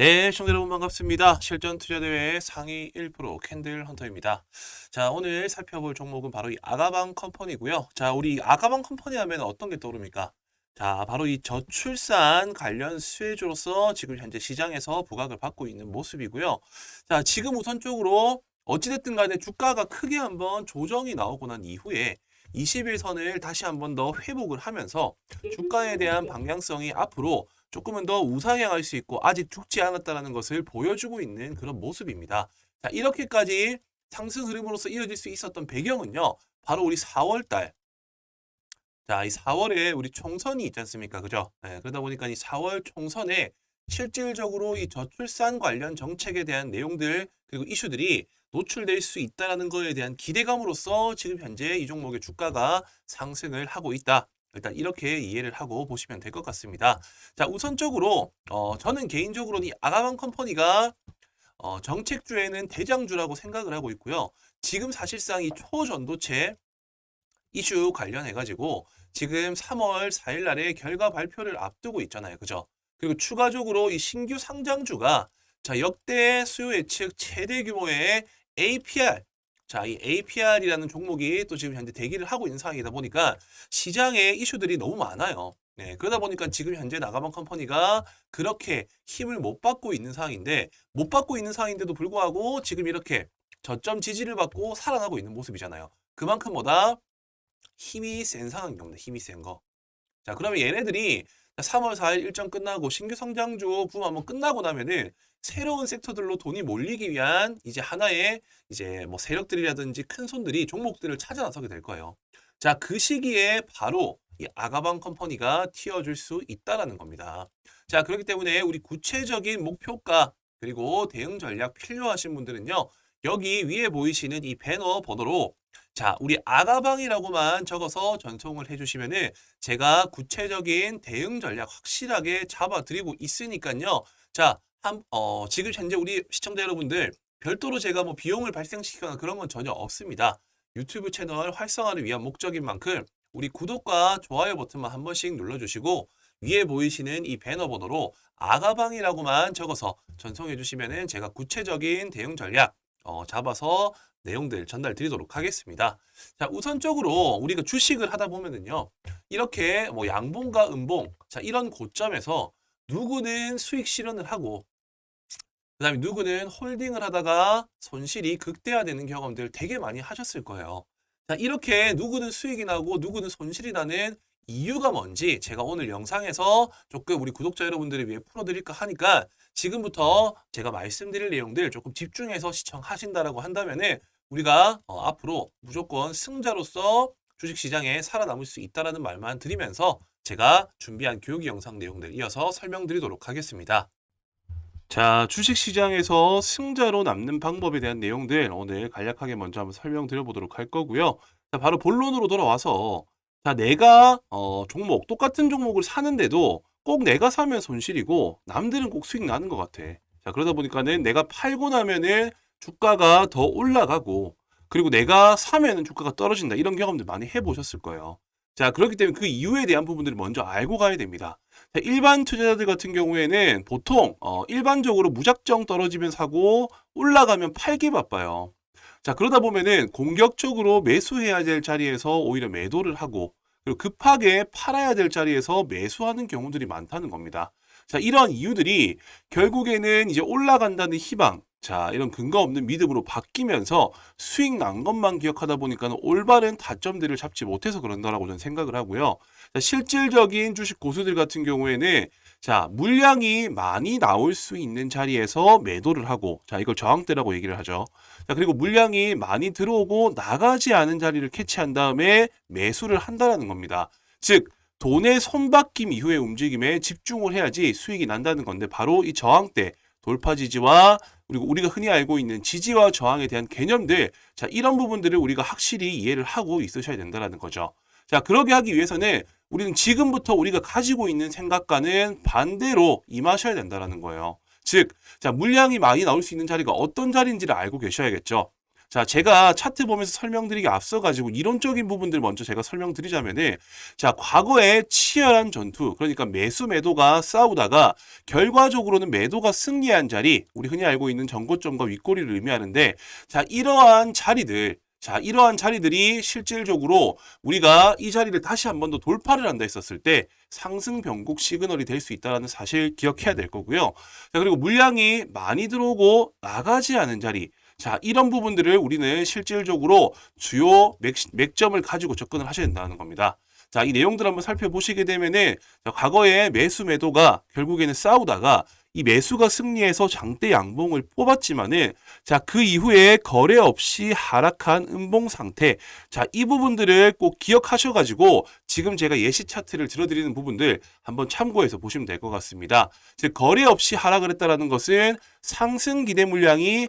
네, 시청자 여러분 반갑습니다. 실전 투자 대회 상위 1% 캔들 헌터입니다. 자, 오늘 살펴볼 종목은 바로 이 아가방 컴퍼니고요. 자, 우리 아가방 컴퍼니 하면 어떤 게 떠오릅니까? 자, 바로 이 저출산 관련 수혜주로서 지금 현재 시장에서 부각을 받고 있는 모습이고요. 자, 지금 우선적으로 어찌됐든 간에 주가가 크게 한번 조정이 나오고 난 이후에 20일선을 다시 한번 더 회복을 하면서 주가에 대한 방향성이 앞으로 조금은 더 우상향할 수 있고 아직 죽지 않았다는 것을 보여주고 있는 그런 모습입니다. 자, 이렇게까지 상승 흐름으로서 이어질 수 있었던 배경은요. 바로 우리 4월 달. 자, 이 4월에 우리 총선이 있지 않습니까? 그죠? 네, 그러다 보니까 이 4월 총선에 실질적으로 이 저출산 관련 정책에 대한 내용들 그리고 이슈들이 노출될 수 있다라는 거에 대한 기대감으로서 지금 현재 이 종목의 주가가 상승을 하고 있다. 일단 이렇게 이해를 하고 보시면 될 것 같습니다. 자, 우선적으로 어, 저는 개인적으로 이 아가방 컴퍼니가 어, 정책주에는 대장주라고 생각을 하고 있고요. 지금 사실상 이 초전도체 이슈 관련해 가지고 지금 3월 4일 날에 결과 발표를 앞두고 있잖아요. 그죠? 그리고 추가적으로 이 신규 상장주가 자, 역대 수요 예측 최대 규모의 APR 자, 이 APR이라는 종목이 또 지금 현재 대기를 하고 있는 상황이다 보니까 시장에 이슈들이 너무 많아요. 네, 그러다 보니까 지금 현재 나가방 컴퍼니가 그렇게 힘을 못 받고 있는 상황인데 못 받고 있는 상황인데도 불구하고 지금 이렇게 저점 지지를 받고 살아나고 있는 모습이잖아요. 그만큼 뭐다 힘이 센 상황인 겁니다. 힘이 센 거. 자, 그러면 얘네들이 3월 4일 일정 끝나고 신규 성장주 붐 한번 끝나고 나면은 새로운 섹터들로 돈이 몰리기 위한 이제 하나의 이제 뭐 세력들이라든지 큰 손들이 종목들을 찾아 나서게 될 거예요. 자, 그 시기에 바로 이 아가방 컴퍼니가 튀어줄 수 있다라는 겁니다. 자, 그렇기 때문에 우리 구체적인 목표가 그리고 대응 전략 필요하신 분들은요. 여기 위에 보이시는 이 배너 번호로 자, 우리 아가방이라고만 적어서 전송을 해주시면은 제가 구체적인 대응 전략 확실하게 잡아드리고 있으니까요. 자, 한, 어, 지금 현재 우리 시청자 여러분들 별도로 제가 뭐 비용을 발생시키거나 그런 건 전혀 없습니다. 유튜브 채널 활성화를 위한 목적인 만큼 우리 구독과 좋아요 버튼만 한 번씩 눌러주시고 위에 보이시는 이 배너 번호로 아가방이라고만 적어서 전송해 주시면은 제가 구체적인 대응 전략 어, 잡아서 내용들 전달 드리도록 하겠습니다. 자, 우선적으로 우리가 주식을 하다 보면은요. 이렇게 뭐 양봉과 음봉, 자, 이런 고점에서 누구는 수익 실현을 하고 그 다음에 누구는 홀딩을 하다가 손실이 극대화되는 경험들 되게 많이 하셨을 거예요. 자, 이렇게 누구는 수익이 나고 누구는 손실이 나는 이유가 뭔지 제가 오늘 영상에서 조금 우리 구독자 여러분들을 위해 풀어드릴까 하니까 지금부터 제가 말씀드릴 내용들 조금 집중해서 시청하신다라고 한다면은 우리가 어, 앞으로 무조건 승자로서 주식시장에 살아남을 수 있다라는 말만 드리면서 제가 준비한 교육 영상 내용들 이어서 설명드리도록 하겠습니다. 자, 주식시장에서 승자로 남는 방법에 대한 내용들 오늘 간략하게 먼저 한번 설명드려 보도록 할 거고요. 자, 바로 본론으로 돌아와서 자, 내가 어, 종목 똑같은 종목을 사는데도 꼭 내가 사면 손실이고 남들은 꼭 수익 나는 것 같아. 자, 그러다 보니까는 내가 팔고 나면은 주가가 더 올라가고 그리고 내가 사면은 주가가 떨어진다. 이런 경험들 많이 해보셨을 거예요. 자, 그렇기 때문에 그 이유에 대한 부분들을 먼저 알고 가야 됩니다. 자, 일반 투자자들 같은 경우에는 보통 어, 일반적으로 무작정 떨어지면 사고 올라가면 팔기 바빠요. 자, 그러다 보면은 공격적으로 매수해야 될 자리에서 오히려 매도를 하고 그리고 급하게 팔아야 될 자리에서 매수하는 경우들이 많다는 겁니다. 자, 이런 이유들이 결국에는 이제 올라간다는 희망, 자, 이런 근거 없는 믿음으로 바뀌면서 수익 난 것만 기억하다 보니까 올바른 다점들을 잡지 못해서 그런다라고 저는 생각을 하고요. 자, 실질적인 주식 고수들 같은 경우에는 자, 물량이 많이 나올 수 있는 자리에서 매도를 하고, 자, 이걸 저항대라고 얘기를 하죠. 자, 그리고 물량이 많이 들어오고 나가지 않은 자리를 캐치한 다음에 매수를 한다라는 겁니다. 즉, 돈의 손바뀜 이후의 움직임에 집중을 해야지 수익이 난다는 건데, 바로 이 저항대, 돌파 지지와 그리고 우리가 흔히 알고 있는 지지와 저항에 대한 개념들, 자, 이런 부분들을 우리가 확실히 이해를 하고 있으셔야 된다는 거죠. 자, 그러게 하기 위해서는 우리는 지금부터 우리가 가지고 있는 생각과는 반대로 임하셔야 된다는 거예요. 즉, 자, 물량이 많이 나올 수 있는 자리가 어떤 자리인지를 알고 계셔야겠죠. 자, 제가 차트 보면서 설명드리기 앞서 가지고 이론적인 부분들 먼저 제가 설명드리자면은, 자, 과거에 치열한 전투, 그러니까 매수 매도가 싸우다가 결과적으로는 매도가 승리한 자리, 우리 흔히 알고 있는 전고점과 윗꼬리를 의미하는데, 자, 이러한 자리들, 자, 이러한 자리들이 실질적으로 우리가 이 자리를 다시 한 번 더 돌파를 한다 했었을 때 상승 변곡 시그널이 될 수 있다는 사실 기억해야 될 거고요. 자, 그리고 물량이 많이 들어오고 나가지 않은 자리. 자, 이런 부분들을 우리는 실질적으로 주요 맥, 맥점을 가지고 접근을 하셔야 된다는 겁니다. 자, 이 내용들 한번 살펴보시게 되면은 자, 과거에 매수 매도가 결국에는 싸우다가 이 매수가 승리해서 장대 양봉을 뽑았지만은 자, 그 이후에 거래 없이 하락한 음봉 상태. 자, 이 부분들을 꼭 기억하셔 가지고 지금 제가 예시 차트를 들어드리는 부분들 한번 참고해서 보시면 될 것 같습니다. 즉 거래 없이 하락을 했다라는 것은 상승 기대 물량이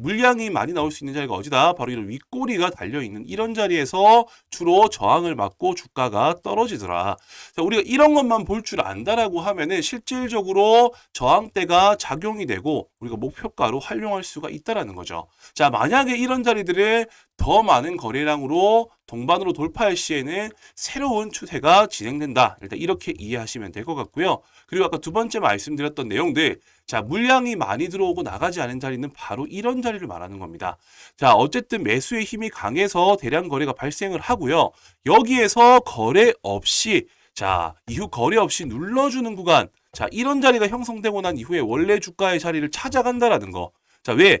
물량이 많이 나올 수 있는 자리가 어디다? 바로 이런 윗꼬리가 달려있는 이런 자리에서 주로 저항을 맞고 주가가 떨어지더라. 자, 우리가 이런 것만 볼 줄 안다라고 하면은 실질적으로 저항대가 작용이 되고 우리가 목표가로 활용할 수가 있다라는 거죠. 자, 만약에 이런 자리들을 더 많은 거래량으로 동반으로 돌파할 시에는 새로운 추세가 진행된다. 일단 이렇게 이해하시면 될 것 같고요. 그리고 아까 두 번째 말씀드렸던 내용들, 자, 물량이 많이 들어오고 나가지 않은 자리는 바로 이런 자리를 말하는 겁니다. 자, 어쨌든 매수의 힘이 강해서 대량 거래가 발생을 하고요. 여기에서 거래 없이 자, 이후 거래 없이 눌러주는 구간. 자, 이런 자리가 형성되고 난 이후에 원래 주가의 자리를 찾아간다라는 거. 자, 왜?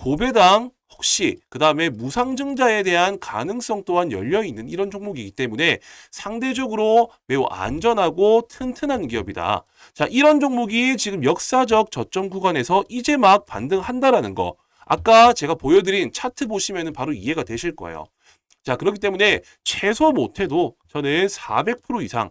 고배당 혹시 그 다음에 무상증자에 대한 가능성 또한 열려 있는 이런 종목이기 때문에 상대적으로 매우 안전하고 튼튼한 기업이다. 자, 이런 종목이 지금 역사적 저점 구간에서 이제 막 반등한다라는 거. 아까 제가 보여드린 차트 보시면 바로 이해가 되실 거예요. 자, 그렇기 때문에 최소 못해도 저는 400% 이상